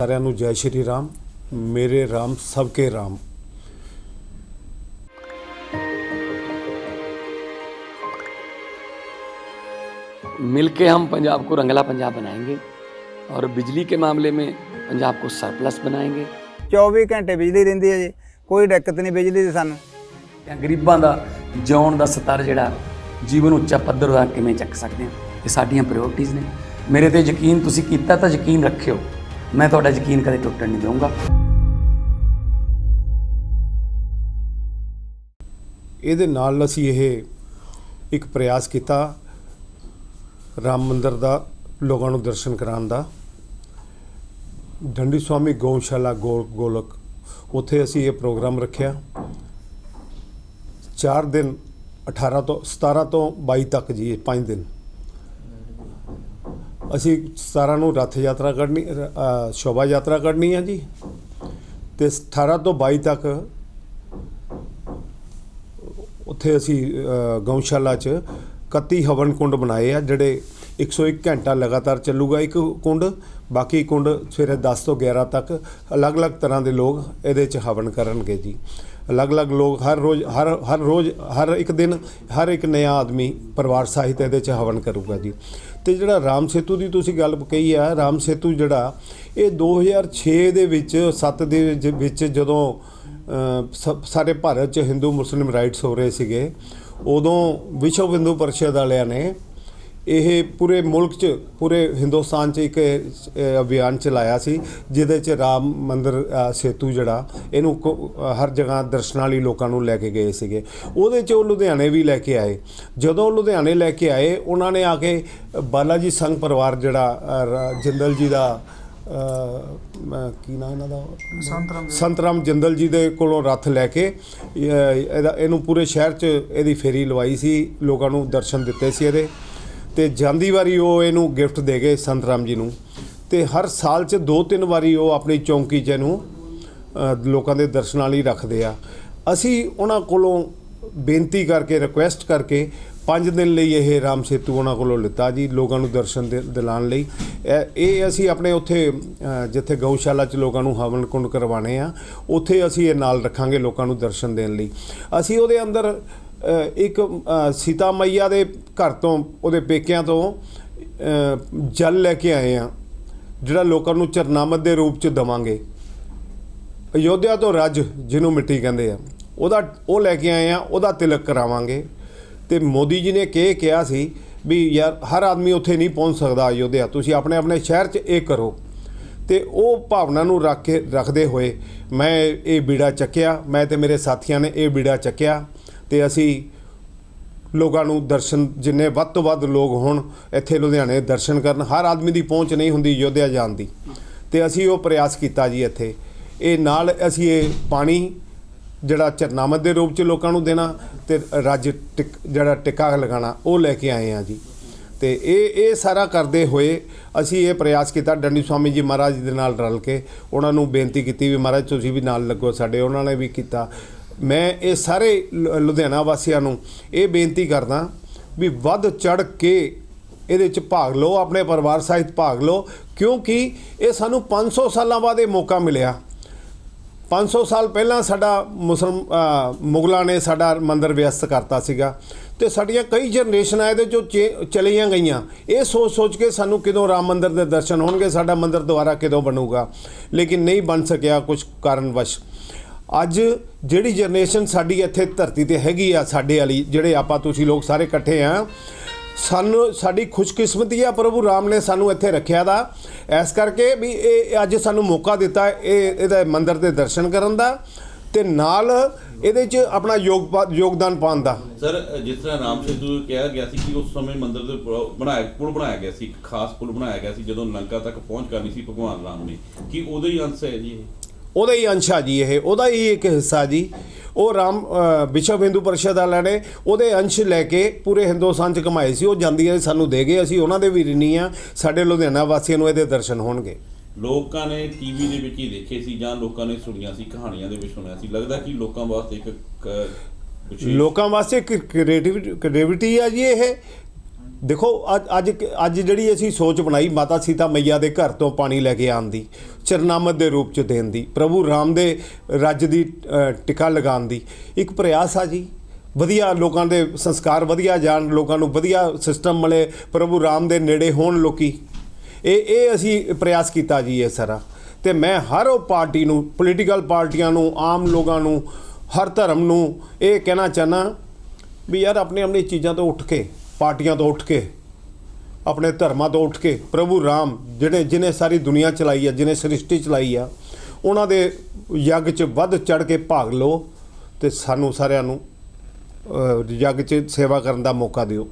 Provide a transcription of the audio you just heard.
ਸਾਰਿਆਂ ਨੂੰ ਜੈ ਸ਼੍ਰੀ ਰਾਮ ਮੇਰੇ ਰਾਮ ਸਭ ਕੇ ਰਾਮ मिलके हम पंजाब को रंगला पंजाब बनाएंगे और बिजली के मामले में पंजाब को सरप्लस बनाएंगे 24 ਘੰਟੇ ਬਿਜਲੀ ਰਹਿੰਦੀ ਹੈ ਜੀ ਕੋਈ ਦਿੱਕਤ ਨਹੀਂ ਬਿਜਲੀ ਦੀ ਸਾਨੂੰ ਜਾਂ ਗਰੀਬਾਂ ਦਾ ਜਿਉਣ ਦਾ ਸਤਰ ਜਿਹੜਾ ਜੀਵਨ ਉੱਚਾ ਪੱਧਰ ਦਾ ਕਿਵੇਂ ਚੱਕ ਸਕਦੇ ਹਾਂ ਇਹ ਸਾਡੀਆਂ ਪ੍ਰਾਇੋਰਟੀਆਂ ਨੇ ਮੇਰੇ ਤੇ ਯਕੀਨ ਤੁਸੀਂ ਕੀਤਾ ਤਾਂ ਯਕੀਨ ਰੱਖਿਓ ਮੈਂ ਤੁਹਾਡਾ ਯਕੀਨ ਕਦੇ ਟੁੱਟਣ ਨਹੀਂ ਦਊਂਗਾ। ਇਹਦੇ ਨਾਲ ਅਸੀਂ ਇਹ ਇੱਕ ਪ੍ਰਯਾਸ ਕੀਤਾ ਰਾਮ ਮੰਦਰ ਦਾ, ਲੋਕਾਂ ਨੂੰ ਦਰਸ਼ਨ ਕਰਾਉਣ ਦਾ। ਡੰਡੀ ਸਵਾਮੀ ਗਊਸ਼ਾਲਾ ਗੋ ਗੋਲਕ, ਉੱਥੇ ਅਸੀਂ ਇਹ ਪ੍ਰੋਗਰਾਮ ਰੱਖਿਆ। 4 ਦਿਨ 18 ਤੋਂ 17 ਤੋਂ 22 ਤੱਕ ਜੀ 5 ਦਿਨ। ਅਸੀਂ 17 ਨੂੰ ਰੱਥ ਯਾਤਰਾ ਕੱਢਣੀ ਅ, ਸ਼ੋਭਾ ਯਾਤਰਾ ਕੱਢਣੀ ਹੈ ਜੀ। ਤੇ 18 ਤੋਂ 22 ਤੱਕ ਉੱਥੇ ਅਸੀਂ ਅ, ਗਊਸ਼ਾਲਾ 'ਚ 31 ਹਵਨ ਕੁੰਡ ਬਣਾਏ ਆ ਜਿਹੜੇ 101 ਘੰਟਾ ਲਗਾਤਾਰ ਚੱਲੂਗਾ ਇੱਕ ਕੁੰਡ ਬਾਕੀ ਕੁੰਡ ਸਵੇਰੇ 10 ਤੋਂ 11 ਤੱਕ ਅਲੱਗ-ਅਲੱਗ ਤਰ੍ਹਾਂ ਦੇ ਲੋਕ ਇਹਦੇ 'ਚ ਹਵਨ ਕਰਨਗੇ ਜੀ। ਅਲੱਗ-ਅਲੱਗ ਲੋਕ ਹਰ ਰੋਜ਼, ਹਰ ਹਰ ਰੋਜ਼, ਹਰ ਇੱਕ ਦਿਨ ਹਰ ਇੱਕ ਨया ਆਦਮੀ ਪਰਿਵਾਰ ਸਾਹਿਤ ਇਹਦੇ 'ਚ ਹਵਨ ਕਰੂਗਾ ਜੀ। ਤੇ ਜਿਹੜਾ ਰਾਮ ਸੇਤੂ ਦੀ ਤੁਸੀਂ ਗੱਲ ਕਹੀ ਆ, ਰਾਮ ਸੇਤੂ ਜਿਹੜਾ, ਇਹ 2006 ਦੇ ਵਿੱਚ 7 ਦੇ ਵਿੱਚ- ਵਿੱਚ ਜਦੋਂ ਸ- ਸਾਰੇ ਭਾਰਤ 'ਚ ਹਿੰਦੂ ਮੁਸਲਿਮ ਰਾਈਟਸ ਹੋ ਰਹੇ ਸੀਗੇ, ਉਦੋਂ ਵਿਸ਼ਵ ਹਿੰਦੂ ਪਰਿਸ਼ਦ ਵਾਲਿਆਂ ਨੇ ਇਹ ਪੂਰੇ ਮੁਲਕ 'ਚ ਪੂਰੇ ਹਿੰਦੁਸਤਾਨ 'ਚ ਇੱਕ ਅਭਿਆਨ ਚਲਾਇਆ ਸੀ ਜਿਹਦੇ 'ਚ ਰਾਮ ਮੰਦਿਰ ਸੇਤੂ ਜਿਹੜਾ ਇਹਨੂੰ ਹਰ ਜਗ੍ਹਾ ਦਰਸ਼ਨਾਂ ਲਈ ਲੋਕਾਂ ਨੂੰ ਲੈ ਕੇ ਗਏ ਸੀਗੇ। ਉਹਦੇ 'ਚ ਉਹ ਲੁਧਿਆਣੇ ਵੀ ਲੈ ਕੇ ਆਏ। ਜਦੋਂ ਲੁਧਿਆਣੇ ਲੈ ਕੇ ਆਏ ਉਹਨਾਂ ਨੇ ਆ ਕੇ ਬਾਲਾਜੀ ਸੰਘ ਪਰਿਵਾਰ ਜਿਹੜਾ ਜਿੰਦਲ ਜੀ ਦਾ ਕੀ ਨਾਮ ਇਹਨਾਂ ਦਾ? ਸੰਤਰਾਮ ਜਿੰਦਲ ਜੀ ਦੇ ਕੋਲੋਂ ਰੱਥ ਲੈ ਕੇ ਇਹ- ਇਹਦਾ ਇਹਨੂੰ ਪੂਰੇ ਸ਼ਹਿਰ 'ਚ ਇਹਦੀ ਫੇਰੀ ਲਵਾਈ ਸੀ ਲੋਕਾਂ ਨੂੰ ਦਰਸ਼ਨ ਦਿੱਤੇ ਸੀ ਇਹਦੇ। ਤੇ ਜਾਂਦੀ ਵਾਰੀ ਉਹ ਇਹਨੂੰ ਗਿਫਟ ਦੇ ਗਏ ਸੰਤ ਰਾਮ ਜੀ ਨੂੰ। ਤੇ ਹਰ ਸਾਲ 'ਚ ਦੋ ਤਿੰਨ ਵਾਰੀ ਉਹ ਆਪਣੀ ਚੌਂਕੀ 'ਚ ਇਹਨੂੰ ਲੋਕਾਂ ਦੇ ਦਰਸ਼ਨਾਂ ਲਈ ਰੱਖਦੇ ਆ। ਅਸੀਂ ਉਹਨਾਂ ਕੋਲੋਂ ਬੇਨਤੀ ਕਰਕੇ ਰਿਕੁਐਸਟ ਕਰਕੇ 5 ਦਿਨ ਲਈ ਇਹ ਰਾਮ ਸੇਤੂ ਉਹਨਾਂ ਕੋਲੋਂ ਲਿੱਤਾ ਜੀ, ਲੋਕਾਂ ਨੂੰ ਦਰਸ਼ਨ ਦੇ- ਦਿਲਾਉਣ ਲਈ। ਇਹ- ਇਹ ਅਸੀਂ ਆਪਣੇ ਉੱਥੇ ਜਿੱਥੇ ਗਊਸ਼ਾਲਾ 'ਚ ਲੋਕਾਂ ਨੂੰ ਹਵਨ ਕੁੰਡ ਕਰਵਾਣੇ ਆ, ਉੱਥੇ ਅਸੀਂ ਇਹ ਨਾਲ ਰੱਖਾਂਗੇ ਲੋਕਾਂ ਨੂੰ ਦਰਸ਼ਨ ਦੇਣ ਲਈ। ਅਸੀਂ ਉਹਦੇ ਅੰਦਰ ਇੱਕ ਸੀਤਾ ਮਈਆ ਦੇ ਘਰ ਤੋਂ, ਉਹਦੇ ਪੇਕਿਆਂ ਤੋਂ ਜਲ ਲੈ ਕੇ ਆਏ ਆ ਜਿਹੜਾ ਲੋਕਾਂ ਨੂੰ ਚਰਨਾਮਤ ਦੇ ਰੂਪ 'ਚ ਦਵਾਂਗੇ। ਅਯੋਧਿਆ ਤੋਂ ਰੱਜ, ਜਿਹਨੂੰ ਮਿੱਟੀ ਕਹਿੰਦੇ ਆ, ਉਹਦਾ, ਉਹ ਲੈ ਕੇ ਆਏ ਆ ਉਹਦਾ ਤਿਲਕ ਕਰਾਵਾਂਗੇ। ਤੇ ਮੋਦੀ ਜੀ ਨੇ ਕਿ ਕਿਹਾ ਸੀ ਵੀ ਯਾਰ, ਹਰ ਆਦਮੀ ਉੱਥੇ ਨਹੀਂ ਪਹੁੰਚ ਸਕਦਾ ਅਯੋਧਿਆ, ਤੁਸੀਂ ਆਪਣੇ ਆਪਣੇ ਸ਼ਹਿਰ 'ਚ ਇਹ ਕਰੋ। ਤੇ ਉਹ ਭਾਵਨਾ ਨੂੰ ਰੱਖ ਕੇ, ਰੱਖਦੇ ਹੋਏ ਮੈਂ ਇਹ ਬੀੜਾ ਚੱਕਿਆ, ਮੈਂ ਤੇ ਮੇਰੇ ਸਾਥੀਆਂ ਨੇ ਇਹ ਬੀੜਾ ਚੱਕਿਆ। ਤੇ ਅਸੀਂ ਲੋਕਾਂ ਨੂੰ ਦਰਸ਼ਨ, ਜਿੰਨੇ ਵੱਧ ਤੋਂ ਵੱਧ ਲੋਕ ਹੋਣ, ਇੱਥੇ ਲੁਧਿਆਣੇ ਦਰਸ਼ਨ ਕਰਨ, ਹਰ ਆਦਮੀ ਦੀ ਪਹੁੰਚ ਨਹੀਂ ਹੁੰਦੀ ਯੋਧਿਆ ਜਾਣ ਦੀ। ਤੇ ਅਸੀਂ ਉਹ ਪ੍ਰਯਾਸ ਕੀਤਾ ਜੀ ਇੱਥੇ। ਇਹ ਨਾਲ ਅਸੀਂ ਇਹ ਪਾਣੀ ਜਿਹੜਾ ਚਰਨਾਮਤ ਦੇ ਰੂਪ ਚ ਲੋਕਾਂ ਨੂੰ ਦੇਣਾ ਤੇ ਰੱਜ ਟਿਕ- ਜਿਹੜਾ ਟਿੱਕਾ ਲਗਾਣਾ ਉਹ ਲੈ ਕੇ ਆਏ ਆ ਜੀ। ਤੇ ਇਹ ਇਹ ਸਾਰਾ ਕਰਦੇ ਹੋਏ ਅਸੀਂ ਇਹ ਪ੍ਰਯਾਸ ਕੀਤਾ, ਡੰਡੀ ਸਵਾਮੀ ਜੀ ਮਹਾਰਾਜ ਦੇ ਨਾਲ ਰਲ ਕੇ। ਉਹਨਾਂ ਨੂੰ ਬੇਨਤੀ ਕੀਤੀ ਵੀ ਮਹਾਰਾਜ, ਤੁਸੀਂ ਵੀ ਨਾਲ ਲੱਗੋ ਸਾਡੇ, ਉਹਨਾਂ ਨੇ ਵੀ ਕੀਤਾ। ਮੈਂ ਇਹ ਸਾਰੇ ਲੁ- ਲੁਧਿਆਣਾ ਵਾਸੀਆਂ ਨੂੰ ਇਹ ਬੇਨਤੀ ਕਰਦਾ ਵੀ ਵੱਧ ਚੜ ਕੇ ਇਹਦੇ ਚ ਭਾਗ ਲਓ, ਆਪਣੇ ਪਰਿਵਾਰ ਸਹਿਤ ਭਾਗ ਲਓ, ਕਿਉਂਕਿ ਇਹ ਸਾਨੂੰ 500 ਸਾਲਾਂ ਬਾਅਦ ਇਹ ਮੌਕਾ ਮਿਲਿਆ। 500 ਸਾਲ ਪਹਿਲਾਂ ਸਾਡਾ ਮੁਸਲਮ ਮੁਗਲਾਂ ਨੇ ਸਾਡਾ ਮੰਦਰ ਵਿਅਸਤ ਕਰਤਾ ਸੀਗਾ ਤੇ ਸਾਡੀਆਂ ਕਈ ਜਨਰੇਸ਼ਨਾਂ ਇਹਦੇ ਚੋਂ ਚੇ- ਚਲੀਆਂ ਗਈਆਂ। ਇਹ ਸੋਚ ਸੋਚ ਕੇ ਸਾਨੂੰ ਕਿਦੋਂ ਰਾਮ ਮੰਦਰ ਦੇ ਦਰਸ਼ਨ ਹੋਣਗੇ, ਸਾਡਾ ਮੰਦਰ ਦੁਬਾਰਾ ਕਿਦੋਂ ਬਣੂਗਾ? ਲੇਕਿਨ ਨਹੀਂ ਬਣ ਸਕਿਆ ਕੁਝ ਕਾਰਨਵਸ਼। ਅੱਜ ਜਿਹੜੀ ਜਨਰੇਸ਼ਨ ਸਾਡੀ ਇੱਥੇ ਧਰਤੀ ਤੇ ਹੈਗੀ ਆ, ਸਾਡੇ ਵਾਲੀ, ਜਿਹੜੇ ਆਪਾਂ ਤੁਸੀਂ ਲੋਕ ਸਾਰੇ ਇਕੱਠੇ ਆ, ਸਾਨੂੰ, ਸਾਡੀ ਖੁਸ਼ਕਿਸਮਤੀ ਆ, ਪ੍ਰਭੂ ਰਾਮ ਨੇ ਸਾਨੂੰ ਇੱਥੇ ਰੱਖਿਆ ਦਾ। ਇਸ ਕਰਕੇ ਵੀ ਇਹ ਅੱਜ ਸਾਨੂੰ ਮੌਕਾ ਦਿੱਤਾ ਇਹ, ਇਹਦਾ ਮੰਦਿਰ ਦੇ ਦਰਸ਼ਨ ਕਰਨ ਦਾ ਤੇ ਨਾਲ ਇਹਦੇ 'ਚ ਆਪਣਾ ਯੋਗ ਯੋਗਦਾਨ ਪਾਉਣ ਦਾ। ਸਰ, ਜਿਸ ਤਰ੍ਹਾਂ ਰਾਮ ਸੇਤੂ ਕਿਹਾ ਗਿਆ ਸੀ ਕਿ ਉਸ ਸਮੇਂ ਮੰਦਿਰ ਦੇ ਬਣਾਇਆ, ਪੁਲ ਬਣਾਇਆ ਗਿਆ ਸੀ, ਇੱਕ ਖਾਸ ਪੁਲ ਬਣਾਇਆ ਗਿਆ ਸੀ, ਜਦੋਂ ਲੰਕਾ ਤੱਕ ਪਹੁੰਚ ਕਰਨੀ ਸੀ ਭਗਵਾਨ ਰਾਮ ਨੇ। ਕਿ ਉਹਦੇ ਹੀ ਅੰਸ਼ ਹੈ ਜੀ ਇਹ? ਉਹਦਾ ਹੀ ਅੰਸ਼ ਆ ਜੀ ਇਹ ਉਹਦਾ ਹੀ ਇੱਕ ਹਿੱਸਾ ਜੀ। ਉਹ ਰਾਮ ਵਿਸ਼ਵ ਹਿੰਦੂ ਪਰਿਸ਼ਦ ਵਾਲਿਆਂ ਨੇ ਉਹਦੇ ਅੰਸ਼ ਲੈ ਕੇ ਪੂਰੇ ਹਿੰਦੁਸਤਾਨ 'ਚ ਕਮਾਏ ਸੀ। ਉਹ ਜਾਂਦੀ ਹੈ ਸਾਨੂੰ ਦੇ ਗਏ ਅਸੀਂ ਉਹਨਾਂ ਦੇ ਵੀ ਰਿਣੀ ਆ ਸਾਡੇ ਲੁਧਿਆਣਾ ਵਾਸੀਆਂ ਨੂੰ ਇਹਦੇ ਦਰਸ਼ਨ ਹੋਣਗੇ। ਲੋਕਾਂ ਨੇ ਟੀਵੀ ਦੇ ਵਿੱਚ ਹੀ ਦੇਖੇ ਸੀ ਜਾਂ ਲੋਕਾਂ ਨੇ ਸੁਣੀਆਂ ਸੀ ਕਹਾਣੀਆਂ ਦੇ ਵਿੱਚ ਸੁਣਿਆ ਸੀ। ਲੱਗਦਾ ਕਿ ਲੋਕਾਂ ਵਾਸਤੇ ਇੱਕ ਲੋਕਾਂ ਵਾਸਤੇ ਕ੍ਰੀਏਟਿਵਿਟੀ ਆ ਜੀ ਇਹ। ਦੇਖੋ ਅੱਜ ਅੱਜ ਅੱਜ ਜਿਹੜੀ ਅਸੀਂ ਸੋਚ ਬਣਾਈ ਮਾਤਾ ਸੀਤਾ ਮਈਆ ਦੇ ਘਰ ਤੋਂ ਪਾਣੀ ਲੈ ਕੇ ਆਉਣ ਦੀ ਚਰਨਾਮਤ ਦੇ ਰੂਪ ਚ ਦੇਣ ਦੀ ਪ੍ਰਭੂ ਰਾਮ ਦੇ ਰੱਜ ਦੀ ਅ, ਟਿਕਾ ਲਗਾਉਣ ਦੀ ਇੱਕ ਪ੍ਰਯਾਸ ਆ ਜੀ। ਵਧੀਆ ਲੋਕਾਂ ਦੇ ਸੰਸਕਾਰ ਵਧੀਆ ਜਾਣ ਲੋਕਾਂ ਨੂੰ ਵਧੀਆ ਸਿਸਟਮ ਮਿਲੇ ਪ੍ਰਭੂ ਰਾਮ ਦੇ ਨੇੜੇ ਹੋਣ ਲੋਕੀ। ਇਹ ਇਹ ਅਸੀਂ ਪ੍ਰਯਾਸ ਕੀਤਾ ਜੀ ਇਹ ਸਾਰਾ। ਤੇ ਮੈਂ ਹਰ ਉਹ ਪਾਰਟੀ ਨੂੰ ਪੋਲੀਟੀਕਲ ਪਾਰਟੀਆਂ ਨੂੰ ਆਮ ਲੋਕਾਂ ਨੂੰ ਹਰ ਧਰਮ ਨੂੰ ਇਹ ਕਹਿਣਾ ਚਾਹਨਾ ਵੀ ਯਾਰ ਆਪਣੀ ਆਪਣੀ ਚੀਜ਼ਾਂ ਤੋਂ ਉੱਠ ਕੇ ਪਾਰਟੀਆਂ ਤੋਂ ਉੱਠ ਕੇ, ਆਪਣੇ ਧਰਮਾਂ ਤੋਂ ਉੱਠ ਕੇ, ਪ੍ਰਭੂ ਰਾਮ ਜਿਹੜੇ ਜਿਨੇ ਸਾਰੀ ਦੁਨੀਆ ਚਲਾਈ ਆ ਜਿਨੇ ਸ੍ਰਿਸ਼ਟੀ ਚਲਾਈ ਆ, ਉਹਨਾਂ ਦੇ ਯੱਗ 'ਚ ਵੱਧ ਚੜ ਕੇ ਭਾਗ ਲਓ ਤੇ ਸਾਨੂੰ ਸਾਰਿਆਂ ਨੂੰ ਯੱਗ 'ਚ ਸੇਵਾ ਕਰਨ ਦਾ ਮੌਕਾ ਦਿਓ।